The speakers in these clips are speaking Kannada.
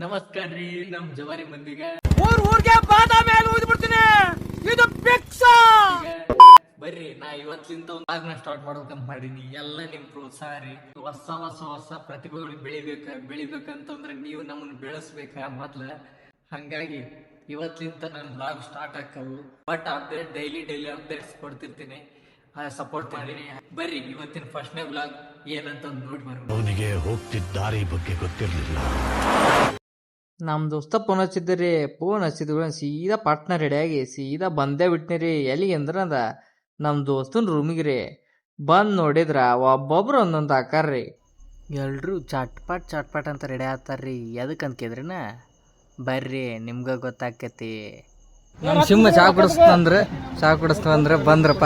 ನಮಸ್ಕಾರ ರೀ ನಮ್ ಜವಾರಿ ಮಂದಿಗೆ. ಊರ್ ಊರ್ಗೆ ಬಾದಾಮಿ ಮೇಲೆ ಊದ್ ಬಿಡ್ತೀನಿ. ಇದು ಪಿಕ್ಸ ಬರ್ರಿ ನಾ ಇವತ್ತಿಂತ ಒಂದು ಆಗ್ನ ಸ್ಟಾರ್ಟ್ ಮಾಡ್ಬೇಕಂತ ಮಾಡೀನಿ. ಎಲ್ಲ ನಿಮ್ ಪ್ರೋತ್ಸಾಹ ರೀ. ಹೊಸ ಹೊಸ ಹೊಸ ಪ್ರತಿಭೆಗಳು ಬೆಳಿಬೇಕ ಬೆಳಿಬೇಕಂತಂದ್ರೆ ನೀವು ನಮ್ಮನ್ನ ಬೆಳೆಸ್ಬೇಕ ಮೊದ್ಲ. ಹಂಗಾಗಿ ಇವತ್ತಿಂದ ನನ್ನ blog start ಆಕ್ಕವು but update daily daily updates ಕೊಡ್ತಿರ್ತೀನಿ. Support ಮಾಡಿರಿ ಬರ್ರಿ ಇವತ್ತಿನ ಫಸ್ಟ್ನೇ ಬ್ಲಾಗ್ ಏನಂತ ನೋಡಿ ಬರೋಣ. ಅವನಿಗೆ ಹೋಗ್ತಿದ್ದ ದಾರಿ ಬಗ್ಗೆ ಗೊತ್ತಿರಲಿಲ್ಲ. ನಮ್ಮ ದೋಸ್ತ ಫೋನ್ ಹಚ್ಚಿದ್ರಿ ಫೋನ್ ಹಚ್ಚಿದ್ವಿ ಸೀದಾ ಪಟ್ನ ರೆಡಿಯಾಗಿ ಸೀದಾ ಬಂದೇ ಬಿಟ್ನಿ ರೀ ಎಲ್ಲಿಗೆ ಅಂದ್ರೆ ಅದ ನಮ್ಮ ದೋಸ್ತನ ರೂಮಿಗೆ ರೀ ಬಂದು ನೋಡಿದ್ರ ಒಬ್ಬೊಬ್ರು ಒಂದೊಂದು ರೀ ಎಲ್ಲರೂ ಚಟ್ಪಟ್ ಚಟ್ಪಟ್ ಅಂತ ರೆಡಿ ಆಗ್ತಾರ್ರಿ. ಎದಕ್ಕೆ ಅಂದ್ಕಿದ್ರಿನ ಬರ್ರಿ ನಿಮ್ಗೆ ಗೊತ್ತಾಕೈತಿ. ನಮ್ಮ ಸಿಂಹ ಚಾ ಕುಡಿಸ್ತಂದ್ರೆ ಚಾ ಕುಡಿಸ್ತಂದ್ರೆ ಬಂದ್ರಪ್ಪ.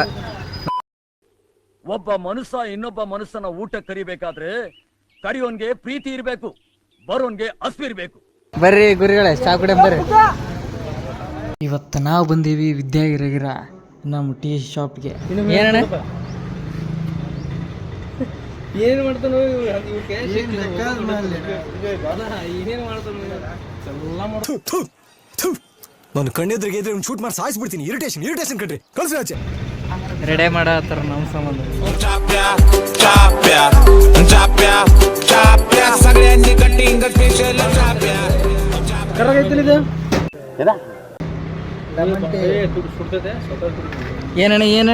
ಒಬ್ಬ ಮನುಷ್ಯ ಇನ್ನೊಬ್ಬ ಮನುಷ್ಯನ ಊಟ ಕರಿಬೇಕಾದ್ರೆ ಕರಿಯೋನ್ಗೆ ಪ್ರೀತಿ ಇರಬೇಕು ಬರೋನ್ಗೆ ಹಸ್ವು ಇರಬೇಕು. ಬರ್ರಿ ಗುರಿಗಳೇ ಚಾ ಕುಡಿಯಂ ಬರ್ರಿ. ಇವತ್ತು ನಾವು ಬಂದೀವಿ ವಿದ್ಯಾಗಿರಗಿರ ನಮ್ಮ ಟೀ ಶಾಪ್ಗೆ. ಏನಣ್ಣ? ಏನ್ ಮಾಡ್ತಾನೋ ನಾನು ಕಣ್ಣೆದ್ರಿಗೆ ಇದ್ರೆ ಶೂಟ್ ಮಾಡಿ ಸಾಯಿಸ್ಬಿಡ್ತೀನಿ. ಇರಿಟೇಷನ್ ಇರಿಟೇಷನ್ ಕಣ್ರಿ. ಕಳ್ಸಿ ಆಚೆ. ರೆಡಿ ಮಾಡತ್ತಾರ ನಮ್ಮ ಸಂಬಂಧ. ಏನಣ್ಣ ಏನ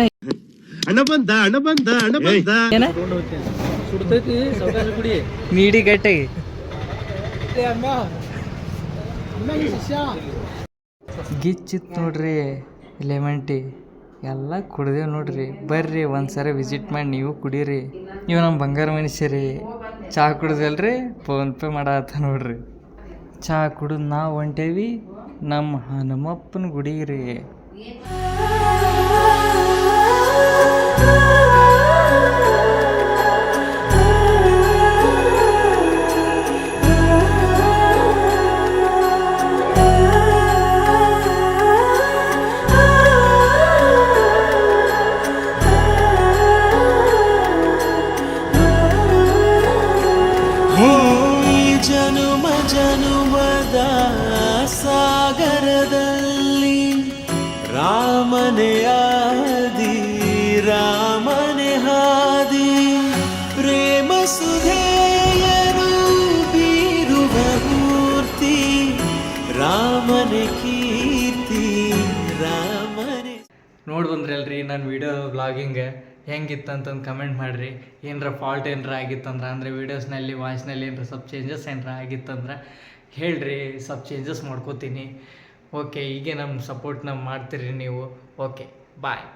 ಅಣ್ಣ ಬಂದ ಅಣ್ಣ ಬಂದ ಅಣ್ಣ ಬಂದ ಏನ ಸುಡ್ತೈತಿ ಕುಡಿ ನೀಡಿ ಗಟ್ಟಿಗೆ ಗಿಚ್ಚಿತ್ ನೋಡ್ರಿ ಲೆಮನ್ ಟೀ. ಎಲ್ಲ ಕುಡ್ದೇವ್ ನೋಡ್ರಿ. ಬರ್ರಿ ಒಂದ್ಸರಿ ವಿಸಿಟ್ ಮಾಡಿ ನೀವು ಕುಡೀರಿ. ನೀವು ನಮ್ಮ ಬಂಗಾರ ಮನುಷ್ಯರಿ. ಚಾ ಚಹಾ ಕುಡ್ದಲ್ರಿ ಫೋನ್ ಪೇ ಮಾಡತ್ತ ನೋಡ್ರಿ. ಚಹಾ ಕುಡಿದು ನಾವು ಹೊಂಟೇವಿ ನಮ್ಮ ಹನುಮಪ್ಪನ ಗುಡಿ ರೀ ಜನುಮದ ಸಾಗರದಲ್ಲಿ ರಾಮನೆ ಆದಿ, ರಾಮನೆ ಹಾದಿ ಪ್ರೇಮ ಸುಧೇಯರು ಬೀರುವ ಮೂರ್ತಿ, ರಾಮನೆ ಕೀರ್ತಿ, ರಾಮನೆ ನೋಡಿ ಬಂದ್ರಲ್ರಿ ನನ್ನ ವಿಡಿಯೋ ಬ್ಲಾಗಿಂಗ್ ಹೆಂಗಿತ್ತಂತಂದು ಕಮೆಂಟ್ ಮಾಡಿರಿ. ಏನರ ಫಾಲ್ಟ್ ಏನರ ಆಗಿತ್ತಂದ್ರೆ, ಅಂದರೆ ವೀಡಿಯೋಸ್ನಲ್ಲಿ ವಾಯ್ಸ್ನಲ್ಲಿ ಏನರ ಸ್ವಲ್ಪ ಚೇಂಜಸ್ ಏನರ ಆಗಿತ್ತಂದ್ರೆ ಹೇಳ್ರಿ ಸ್ವಲ್ಪ ಚೇಂಜಸ್ ಮಾಡ್ಕೋತೀನಿ. ಓಕೆ ಹೀಗೆ ನಮ್ಮ ಸಪೋರ್ಟ್ನ ಮಾಡ್ತೀರಿ ನೀವು. Okay bye